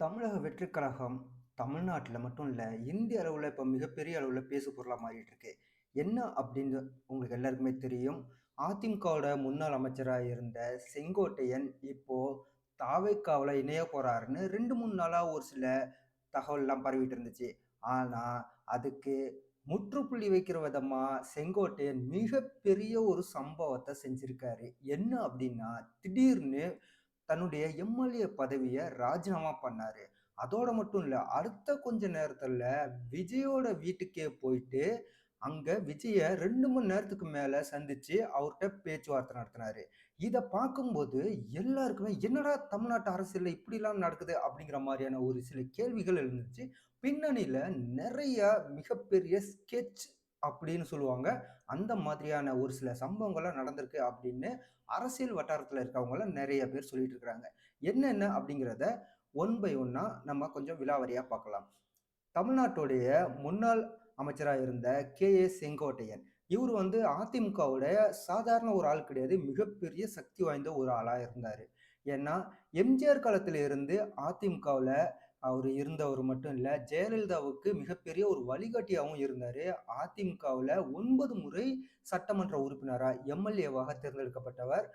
தமிழக வெற்றி கழகம் தமிழ்நாட்டில் மட்டும் இல்லை இந்திய அளவில் இப்போ மிகப்பெரிய அளவில் பேசு பொருளாக மாறிட்டு இருக்கு. என்ன அப்படின்னு உங்களுக்கு எல்லாருக்குமே தெரியும். அதிமுகவோட முன்னாள் அமைச்சராக இருந்த செங்கோட்டையன் இப்போ தாவைக்காவில் இணைய போறாருன்னு ரெண்டு மூணு நாளாக ஒரு சில தகவல்லாம் பரவிட்டு இருந்துச்சு. ஆனால் அதுக்கு முற்றுப்புள்ளி வைக்கிற விதமா செங்கோட்டையன் மிகப்பெரிய ஒரு சம்பவத்தை செஞ்சிருக்காரு. என்ன அப்படின்னா, திடீர்னு தன்னுடைய எம்.எல்.ஏ. பதவியை ராஜினாமா பண்ணாரு. அதோட மட்டும் இல்லை அடுத்த கொஞ்ச நேரத்தில் விஜயோட வீட்டுக்கே போயிட்டு, அங்கே விஜயை ரெண்டு மணி நேரத்துக்கு மேலே சந்திச்சு அவர்கிட்ட பேச்சுவார்த்தை நடத்தினாரு. இதை பார்க்கும்போது எல்லாருக்குமே, "என்னடா தமிழ்நாட்டு அரசியலில் இப்படிலாம் நடக்குது?" அப்படிங்கிற மாதிரியான ஒரு சில கேள்விகள் இருந்துச்சு பின்னணியில் நிறைய மிகப்பெரிய ஸ்கெட்ச் அப்படின்னு சொல்லுவாங்க. அந்த மாதிரியான ஒரு சில சம்பவங்கள்லாம் நடந்திருக்கு அப்படின்னு அரசியல் வட்டாரத்தில் இருக்கவங்கலாம் நிறைய பேர் சொல்லிட்டு இருக்கிறாங்க என்னென்ன அப்படிங்கிறத ஒன் பை ஒன்னா நம்ம கொஞ்சம் விலாவரியாக பார்க்கலாம். தமிழ்நாட்டுடைய முன்னாள் அமைச்சராக இருந்த கே.ஏ. செங்கோட்டையன். இவர் வந்து அதிமுகவோட சாதாரண ஒரு ஆள் கிடையாது. மிகப்பெரிய சக்தி வாய்ந்த ஒரு ஆளாக இருந்தார் ஏன்னா, எம்.ஜி.ஆர். காலத்தில் இருந்து அதிமுகவில் அவர் இருந்தவர் மட்டும் இல்லை ஜெயலலிதாவுக்கு மிகப்பெரிய ஒரு வழிகாட்டியாகவும் இருந்தார் அதிமுகவில் ஒன்பது முறை சட்டமன்ற உறுப்பினராக எம்.எல்.ஏ.வாக தேர்ந்தெடுக்கப்பட்டவர்.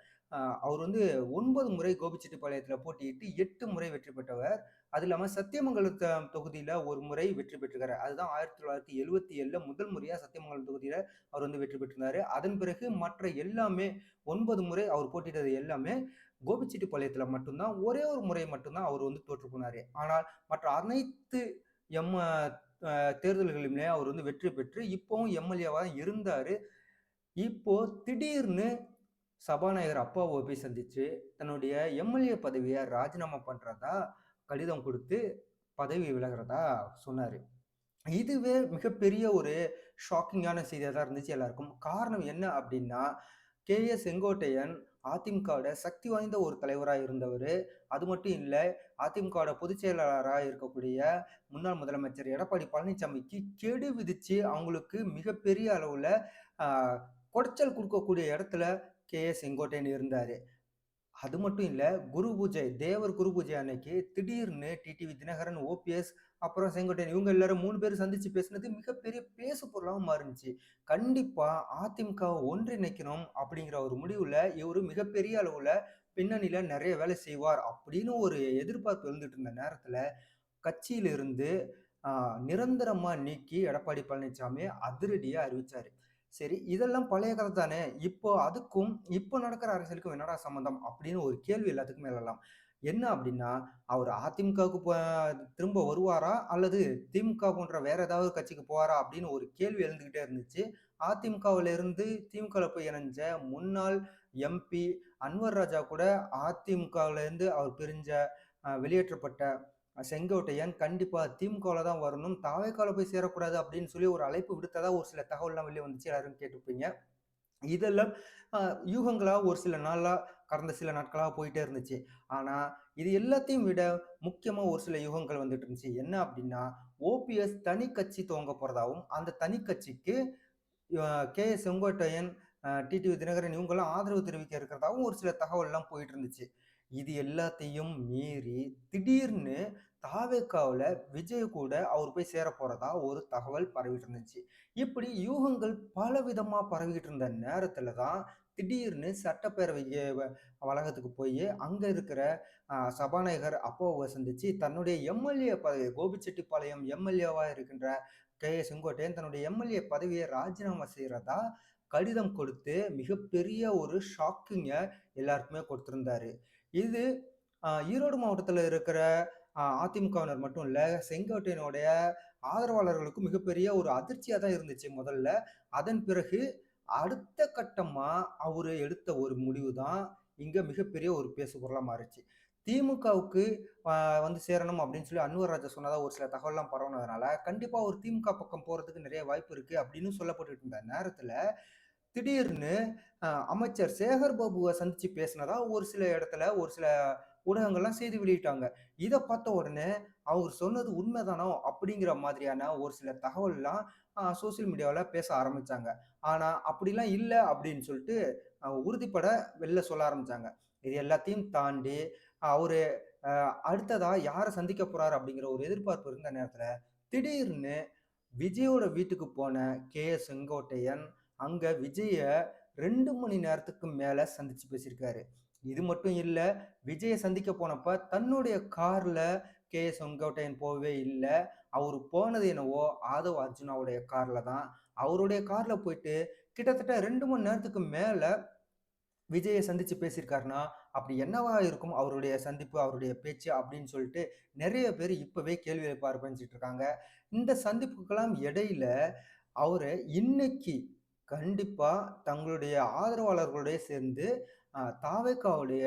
அவர் வந்து ஒன்பது முறை கோபிச்செட்டிப்பாளையத்தில் போட்டியிட்டு எட்டு முறை வெற்றி பெற்றவர். அது இல்லாமல் சத்தியமங்கலம் தொகுதியில் ஒரு முறை வெற்றி பெற்றிருக்காரு. அதுதான் 1977ல முதல் முறையாக சத்தியமங்கலம் தொகுதியில் அவர் வந்து வெற்றி பெற்றிருந்தார் அதன் பிறகு மற்ற எல்லாமே ஒன்பது முறை அவர் போட்டியிட்டது எல்லாமே கோபிச்செட்டிப்பாளையத்தில் மட்டும்தான் ஒரே ஒரு முறை மட்டும் தான் அவர் வந்து தோற்று ஆனால் மற்ற அனைத்து எம் தேர்தல்களிலுமே அவர் வந்து வெற்றி பெற்று இப்போவும் எம்எல்ஏவாக தான் இருந்தார் இப்போ திடீர்னு சபாநாயகர் அப்பாவை போய் சந்திச்சு, தன்னுடைய எம்.எல்.ஏ. பதவியை ராஜினாமா பண்ணுறதா கடிதம் கொடுத்து பதவி விலகிறதா சொன்னார் இதுவே மிகப்பெரிய ஒரு ஷாக்கிங்கான செய்தியாக தான் இருந்துச்சு எல்லாருக்கும். காரணம் என்ன அப்படின்னா, கே.ஏ. செங்கோட்டையன் அதிமுகவோட சக்தி வாய்ந்த ஒரு தலைவராக இருந்தவர். அது மட்டும் இல்லை அதிமுகவோட பொதுச் செயலாளராக இருக்கக்கூடிய முன்னாள் முதலமைச்சர் எடப்பாடி பழனிசாமிக்கு கெடு விதிச்சு அவங்களுக்கு மிகப்பெரிய அளவில் குடைச்சல் கொடுக்கக்கூடிய இடத்துல இடத்துல கே.ஏ. செங்கோட்டையன் இருந்தார். அது மட்டும் இல்லை குரு பூஜை, தேவர் குரு பூஜை அன்னைக்கு திடீர்னு டிடிவி தினகரன், ஓபிஎஸ், அப்புறம் செங்கோட்டையன் இவங்க எல்லாரும் மூணு பேர் சந்திச்சு பேசினது மிகப்பெரிய பேசு பொருளாவும் மாறுனுச்சு. கண்டிப்பா அதிமுகவை ஒன்றிணைக்கணும் அப்படிங்கிற ஒரு முடிவுல இவரு மிகப்பெரிய அளவுல பின்னணியில நிறைய வேலை செய்வார் அப்படின்னு ஒரு எதிர்பார்ப்பு இருந்துட்டு இருந்த நேரத்துல, கட்சியிலிருந்து நிரந்தரமா நீக்கி எடப்பாடி பழனிசாமி அதிரடியா அறிவிச்சாரு. சரி, இதெல்லாம் பழைய கதை தானே. இப்போ அதுக்கும், இப்போ நடக்கிற அரசியலுக்கும் என்னடா சம்மந்தம்? அப்படின்னு ஒரு கேள்வி எல்லாத்துக்குமே எழலாம். என்ன அப்படின்னா, அவர் அதிமுகவுக்கு போ திரும்ப வருவாரா? அல்லது திமுக போன்ற வேற ஏதாவது கட்சிக்கு போவாரா? அப்படின்னு ஒரு கேள்வி எழுந்துகிட்டே இருந்துச்சு. அதிமுகவுல இருந்து திமுகல போய் இணைஞ்ச முன்னாள் எம்பி அன்வர் ராஜா கூட அதிமுகவுல இருந்து அவர் பிரிஞ்ச வெளியேற்றப்பட்ட செங்கோட்டையன் கண்டிப்பாக திமுகவில் தான் வரணும். தாவேக்கால போய் சேரக்கூடாது அப்படின்னு சொல்லி ஒரு அழைப்பு விடுத்ததா ஒரு சில தகவல்லாம் வெளியே வந்துச்சு. எல்லாரும் கேட்டிருப்பீங்க. இதெல்லாம் யூகங்களாக ஒரு சில நாளாக கடந்த சில நாட்களாக போயிட்டே இருந்துச்சு. ஆனால் இது எல்லாத்தையும் விட முக்கியமாக ஒரு சில யூகங்கள் வந்துட்டு இருந்துச்சு. என்ன அப்படின்னா, ஓபிஎஸ் தனி கட்சி துவங்க போகிறதாவும் அந்த தனி கட்சிக்கு கே செங்கோட்டையன், டிடிவி தினகரன் இவங்கெல்லாம் ஆதரவு தெரிவிக்க இருக்கிறதாவும் ஒரு சில தகவல்லாம் போயிட்டு இருந்துச்சு. இது எல்லாத்தையும் மீறி திடீர்னு தாவேக்காவில் விஜய் கூட அவர் போய் சேரப் போகிறதா ஒரு தகவல் பரவிட்டு இருந்துச்சு. இப்படி யூகங்கள் பல விதமாக பரவிட்டு இருந்த நேரத்தில் தான் திடீர்னு சட்டப்பேரவை வ வளாகத்துக்கு போய் அங்கே இருக்கிற சபாநாயகர் அப்பாவை சந்திச்சு தன்னுடைய எம்.எல்.ஏ. பதவி கோபிச்செட்டிப்பாளையம் எம்எல்ஏவாக இருக்கின்ற கே செங்கோட்டையன் தன்னுடைய எம்.எல்.ஏ. பதவியை ராஜினாமா செய்கிறதா கடிதம் கொடுத்து மிகப்பெரிய ஒரு ஷாக்கிங்கை எல்லாருக்குமே கொடுத்துருந்தாரு இது ஈரோடு மாவட்டத்தில் இருக்கிற அதிமுகவினர் மட்டும் இல்லை செங்கோட்டையனுடைய ஆதரவாளர்களுக்கும் மிகப்பெரிய ஒரு அதிர்ச்சியாக தான் இருந்துச்சு முதல்ல. அதன் பிறகு அடுத்த கட்டமா அவரு எடுத்த ஒரு முடிவு தான் இங்க மிகப்பெரிய ஒரு பேசு பொருளா மாறுச்சு. திமுகவுக்கு வந்து சேரணும் அப்படின்னு சொல்லி அன்வர் ராஜா சொன்னதா ஒரு சில தகவல்லாம் பரவுனதுனால, கண்டிப்பா ஒரு திமுக பக்கம் போறதுக்கு நிறைய வாய்ப்பு இருக்கு அப்படின்னு சொல்லப்பட்டு இருந்த நேரத்துல, திடீர்னு அமைச்சர் சேகர் பாபுவை சந்திச்சு பேசினதா ஒரு சில இடத்துல, ஒரு சில ஊடகங்கள்லாம் செய்தி வெளியிட்டாங்க. இதை பார்த்த உடனே, அவர் சொன்னது உண்மைதானோ? அப்படிங்கிற மாதிரியான ஒரு சில தகவல்லாம் சோசியல் மீடியாவில் பேச ஆரம்பித்தாங்க ஆனால் அப்படிலாம் இல்லை அப்படின்னு சொல்லிட்டு உறுதிப்பட வெளில சொல்ல ஆரம்பித்தாங்க இது எல்லாத்தையும் தாண்டி அவர் அடுத்ததாக அடுத்ததா சந்திக்க போறாரு அப்படிங்கிற ஒரு எதிர்பார்ப்பு இருந்த நேரத்தில் திடீர்னு விஜயோட வீட்டுக்கு போன கே செங்கோட்டையன், அங்கே விஜய ரெண்டு மணி நேரத்துக்கு மேலே சந்திச்சு பேசியிருக்காரு. இது மட்டும் இல்லை விஜயை சந்திக்க போனப்ப தன்னுடைய கார்ல கே.எஸ். செங்கோட்டையன் போகவே இல்லை அவர் போனது என்னவோ ஆதவ் அர்ஜுனாவுடைய கார்ல தான். அவருடைய கார்ல போயிட்டு கிட்டத்தட்ட ரெண்டு மணி நேரத்துக்கு மேல விஜயை சந்திச்சு பேசியிருக்காருன்னா, அப்படி என்னவா இருக்கும் அவருடைய சந்திப்பு, அவருடைய பேச்சு அப்படின்னு சொல்லிட்டு நிறைய பேர் இப்பவே கேள்வி எழுப்ப ஆரம்பிச்சுட்டு இருக்காங்க. இந்த சந்திப்புக்கெல்லாம் இடையில அவரு இன்னைக்கு கண்டிப்பா தங்களுடைய ஆதரவாளர்களோடயே சேர்ந்து தாவேக்காவுடைய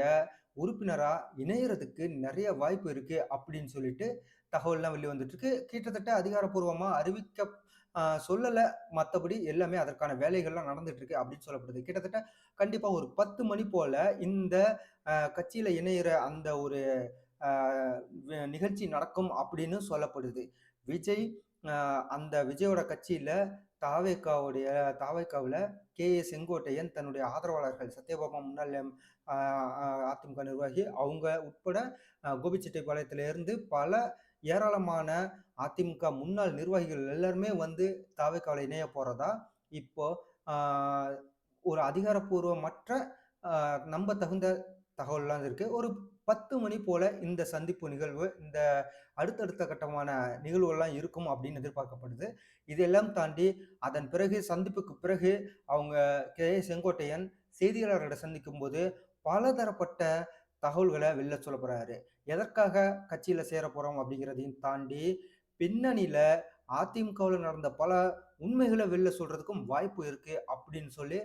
உறுப்பினராக இணையறதுக்கு நிறைய வாய்ப்பு இருக்கு அப்படின்னு சொல்லிட்டு தகவல்லாம் வெளி வந்துட்டு இருக்கு. கிட்டத்தட்ட அதிகாரப்பூர்வமாக அறிவிக்க சொல்லலை மற்றபடி எல்லாமே அதற்கான வேலைகள்லாம் நடந்துட்டு இருக்கு அப்படின்னு சொல்லப்படுது. கிட்டத்தட்ட கண்டிப்பாக ஒரு 10 மணி போல இந்த கட்சியில் கட்சியில இணையிற அந்த ஒரு நிகழ்ச்சி நடக்கும் அப்படின்னு சொல்லப்படுது. விஜய் அந்த விஜயோட கட்சியில தாவேகாவுடைய கே. ஏ. செங்கோட்டையன் தன்னுடைய ஆதரவாளர்கள் சத்யபாபா முன்னாள் அதிமுக நிர்வாகி அவங்க உட்பட கோபிச்செட்டிப்பாளையத்திலிருந்து இருந்து பல ஏராளமான அதிமுக முன்னாள் நிர்வாகிகள் எல்லாருமே வந்து தாவேக்காவில் இணைய போகிறதா இப்போ ஒரு அதிகாரப்பூர்வமற்ற நம்ப தகுந்த தகவல்லாம் இருக்குது ஒரு 10 மணி போல இந்த சந்திப்பு நிகழ்வு, இந்த அடுத்தடுத்த கட்டமான நிகழ்வுகள்லாம் இருக்கும் அப்படின்னு எதிர்பார்க்கப்படுது. இதையெல்லாம் தாண்டி அதன் பிறகு சந்திப்புக்கு பிறகு அவங்க கே செங்கோட்டையன் செய்தியாளர்கள சந்திக்கும்போது பலதரப்பட்ட தகவல்களை வெளில சொல்ல போறாரு. எதற்காக கட்சியில சேர போறோம் அப்படிங்கிறதையும் தாண்டி, பின்னணியில அதிமுகவில் நடந்த பல உண்மைகளை வெளில சொல்றதுக்கும் வாய்ப்பு இருக்கு அப்படின்னு சொல்லி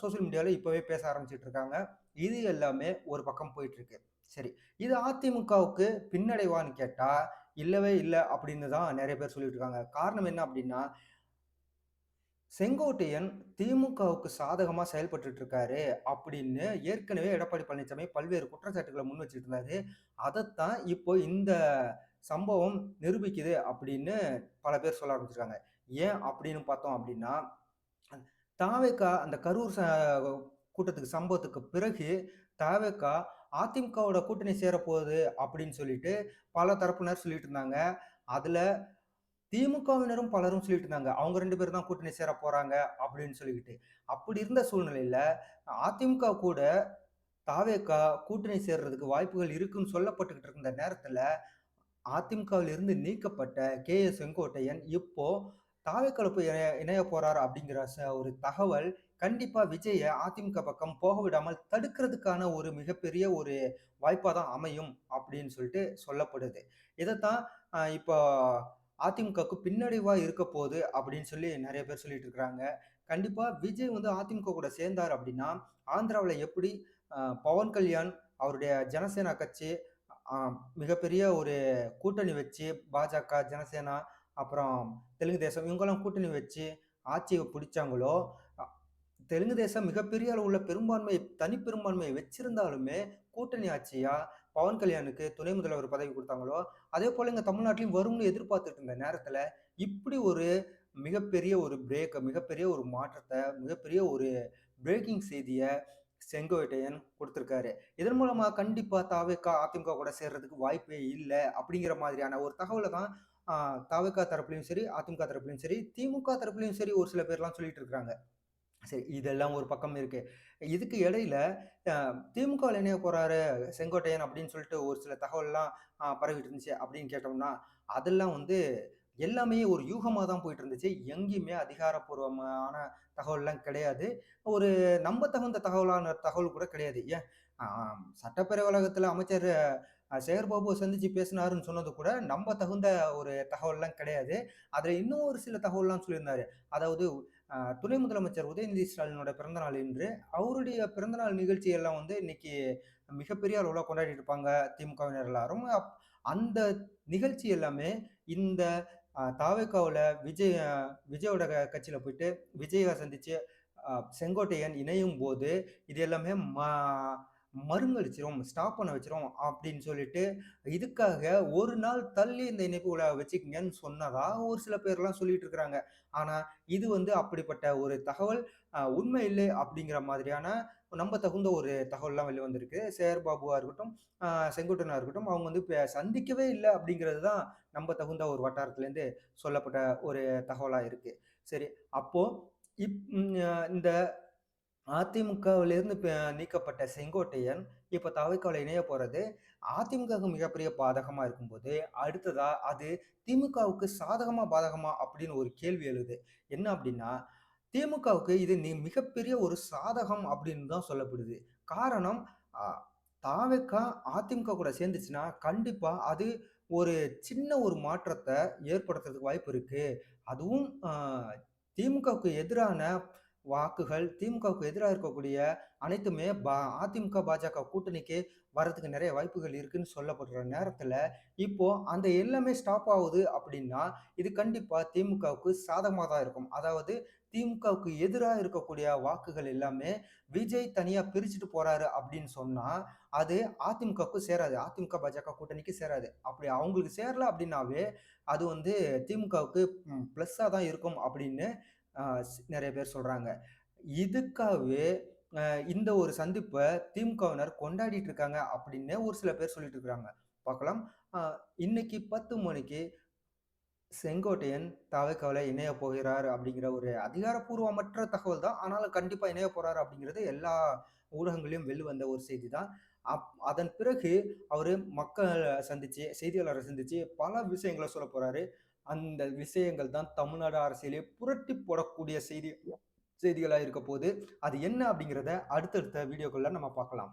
சோசியல் மீடியாவில் இப்போவே பேச ஆரம்பிச்சிட்டு இருக்காங்க. இது எல்லாமே ஒரு பக்கம் போயிட்டு இருக்கு. சரி, இது அதிமுகவுக்கு பின்னடைவான்னு கேட்டா, இல்லவே இல்லை அப்படின்னு தான் நிறைய பேர் சொல்லிட்டு இருக்காங்க. காரணம் என்ன அப்படின்னா செங்கோட்டையன் திமுகவுக்கு சாதகமா செயல்பட்டு இருக்காரு அப்படின்னு ஏற்கனவே எடப்பாடி பழனிசாமி பல்வேறு குற்றச்சாட்டுகளை முன் வச்சுட்டு இருந்தாரு. அதைத்தான் இப்போ இந்த சம்பவம் நிரூபிக்குது அப்படின்னு பல பேர் சொல்ல ஆரம்பிச்சிருக்காங்க. ஏன் அப்படின்னு பார்த்தோம் அப்படின்னா, தாவேகா அந்த கரூர் ச கூட்டத்துக்கு சம்பவத்துக்கு பிறகு தாவேகா அதிமுகவோட கூட்டணி சேரப்போகுது அப்படின்னு சொல்லிட்டு பல தரப்பினர் சொல்லிட்டு இருந்தாங்க. அதில் திமுகவினரும் பலரும் சொல்லிட்டு இருந்தாங்க. அவங்க ரெண்டு பேரும் தான் கூட்டணி சேர போகிறாங்க அப்படின்னு சொல்லிக்கிட்டு. அப்படி இருந்த சூழ்நிலையில் அதிமுக கூட தாவேக்கா கூட்டணி சேர்றதுக்கு வாய்ப்புகள் இருக்குன்னு சொல்லப்பட்டுக்கிட்டு இருந்த நேரத்தில் அதிமுகவில் இருந்து நீக்கப்பட்ட எஸ் செங்கோட்டையன் இப்போ தாவேகால போய் இணைய இணைய போறாரு அப்படிங்கிற ச ஒரு தகவல் கண்டிப்பா விஜய அதிமுக பக்கம் போக விடாமல் தடுக்கிறதுக்கான ஒரு மிகப்பெரிய ஒரு வாய்ப்பா தான் அமையும் அப்படின்னு சொல்லிட்டு சொல்லப்படுது. இதைத்தான் இப்போ அதிமுகவுக்கு பின்னடைவா இருக்க போகுது அப்படின்னு சொல்லி நிறைய பேர் சொல்லிட்டு இருக்கிறாங்க கண்டிப்பா விஜய் வந்து அதிமுக கூட சேர்ந்தார் அப்படின்னா, ஆந்திராவில் எப்படி பவன் கல்யாண் அவருடைய ஜனசேனா கட்சி மிகப்பெரிய ஒரு கூட்டணி வச்சு பாஜக, ஜனசேனா அப்புறம் தெலுங்கு தேசம் இவங்கெல்லாம் கூட்டணி வச்சு ஆட்சியை பிடிச்சாங்களோ, தெலுங்கு தேசம் மிகப்பெரிய அளவுல பெரும்பான்மை தனிப்பெரும்பான்மையை வச்சிருந்தாலுமே, கூட்டணி ஆட்சியா பவன் கல்யாணுக்கு துணை முதல்வர் பதவி கொடுத்தாங்களோ அதே போல இங்க தமிழ்நாட்டிலையும் வரும்னு எதிர்பார்த்துட்டு இருந்த நேரத்துல, இப்படி ஒரு மிகப்பெரிய ஒரு பிரேக் மிகப்பெரிய ஒரு மாற்றத்தை மிகப்பெரிய ஒரு பிரேக்கிங் செய்தியை செங்கோட்டையன் கொடுத்துருக்காரு இதன் மூலமா கண்டிப்பா தாவேக்கா அதிமுக கூட சேர்றதுக்கு வாய்ப்பே இல்லை அப்படிங்கிற மாதிரியான ஒரு தகவலை தான் தாவேக்கா தரப்புலையும் சரி, அதிமுக தரப்புலையும் சரி, திமுக தரப்புலையும் சரி ஒரு சில பேர்லாம் சொல்லிட்டு இருக்காங்க. சரி, இதெல்லாம் ஒரு பக்கம் இருக்கு. இதுக்கு இடையில திமுக இணைய போறாரு செங்கோட்டையன் அப்படின்னு சொல்லிட்டு ஒரு சில தகவல்லாம் பரவிட்டு இருந்துச்சு அப்படின்னு கேட்டோம்னா, அதெல்லாம் வந்து எல்லாமே ஒரு யூகமாக தான் போயிட்டு இருந்துச்சு. எங்கேயுமே அதிகாரப்பூர்வமான தகவல்லாம் கிடையாது. ஒரு நம்பத்தகுந்த தகவலான தகவல் கூட கிடையாது. ஏன் சட்டப்பேரவை அமைச்சர் சேகர்பாபு சந்திச்சு பேசினாருன்னு சொன்னது கூட நம்பத்தகுந்த ஒரு தகவல்லாம் கிடையாது. அதில் இன்னும் ஒரு சில தகவல்லாம் சொல்லியிருந்தாரு. அதாவது துணை முதலமைச்சர் உதயநிதி ஸ்டாலினோட பிறந்த நாள் இன்று. அவருடைய பிறந்தநாள் நிகழ்ச்சி எல்லாம் வந்து இன்னைக்கு மிகப்பெரிய அளவுல கொண்டாடிட்டு இருப்பாங்க திமுகவினர் எல்லாரும். அந்த நிகழ்ச்சி எல்லாமே இந்த அ விஜய் விஜயோட க போயிட்டு விஜயை சந்திச்சு செங்கோட்டையன் இணையும் போது இது எல்லாமே மா மருங்கடிச்சிரும், ஸ்டாப் பண்ண வச்சிரும் அப்படின்னு சொல்லிட்டு, இதுக்காக ஒரு நாள் தள்ளி இந்த இணைப்புகள வச்சுக்கிங்கன்னு சொன்னதா ஒரு சில பேர்லாம் சொல்லிட்டு இருக்கிறாங்க. ஆனா, இது வந்து அப்படிப்பட்ட ஒரு தகவல் உண்மை இல்லை அப்படிங்கிற மாதிரியான நம்பத்தகுந்த ஒரு தகவல்லாம் வெளியே வந்திருக்கு. சேர் பாபுவாக இருக்கட்டும், செங்குட்டனாக இருக்கட்டும், அவங்க வந்து இப்போ சந்திக்கவே இல்லை அப்படிங்கிறது தான் நம்பத்தகுந்த ஒரு வட்டாரத்துலேருந்து சொல்லப்பட்ட ஒரு தகவலாக இருக்கு. சரி, அப்போ இப் இந்த அதிமுகவிலிருந்து நீக்கப்பட்ட செங்கோட்டையன், இப்போ தவைக்கால இணைய போகிறது அதிமுகவுக்கு மிகப்பெரிய பாதகமாக இருக்கும்போது, அடுத்ததா அது திமுகவுக்கு சாதகமாக பாதகமா அப்படின்னு ஒரு கேள்வி எழுது. என்ன அப்படின்னா, திமுகவுக்கு இது நீ மிகப்பெரிய ஒரு சாதகம் அப்படின்னு தான் சொல்லப்படுது. காரணம், தாவேக்கா அதிமுக கூட சேர்ந்துச்சுன்னா, கண்டிப்பாக அது ஒரு சின்ன ஒரு மாற்றத்தை ஏற்படுத்துறதுக்கு வாய்ப்பு இருக்குது அதுவும் திமுகவுக்கு எதிரான வாக்குகள், திமுகவுக்கு எதிராக இருக்கக்கூடிய அனைத்துமே பா அதிமுக, பாஜக கூட்டணிக்கு வரதுக்கு நிறைய வாய்ப்புகள் இருக்குன்னு சொல்லப்படுற நேரத்தில் இப்போ அந்த எல்லாமே ஸ்டாப் ஆகுது அப்படின்னா, இது கண்டிப்பாக திமுகவுக்கு சாதகமாக தான் இருக்கும். அதாவது திமுகவுக்கு எதிராக இருக்கக்கூடிய வாக்குகள் எல்லாமே விஜய் தனியாக பிரிச்சுட்டு போறாரு அப்படின்னு சொன்னால் அது அதிமுகவுக்கு சேராது. அதிமுக, பாஜக கூட்டணிக்கு சேராது. அப்படி அவங்களுக்கு சேரல அப்படின்னாவே, அது வந்து திமுகவுக்கு ப்ளஸ்ஸாக தான் இருக்கும் அப்படின்னு நிறைய பேர் சொல்கிறாங்க இதுக்காகவே இந்த ஒரு சந்திப்பை திமுகவினர் கொண்டாடிட்டு இருக்காங்க அப்படின்னு ஒரு சில பேர் சொல்லிட்டு இருக்கிறாங்க பார்க்கலாம். இன்னைக்கு 10 மணிக்கு செங்கோட்டையன் தவேகால இணையப் போகிறார் அப்படிங்கிற ஒரு அதிகாரப்பூர்வமற்ற தகவல் தான். ஆனாலும் கண்டிப்பாக இணையப் போகிறார் அப்படிங்கிறது எல்லா ஊடகங்களிலும் வெளிவந்த ஒரு செய்தி தான். அப் அதன் பிறகு அவர் மக்களை சந்திச்சு, செய்தியாளரை சந்திச்சு பல விஷயங்களை சொல்ல போறாரு. அந்த விஷயங்கள் தான் தமிழ்நாடு அரசியலே புரட்டி போடக்கூடிய செய்தி செய்திகளாக இருக்க போது. அது என்ன அப்படிங்கிறத அடுத்தடுத்த வீடியோக்களில் நம்ம பார்க்கலாம்.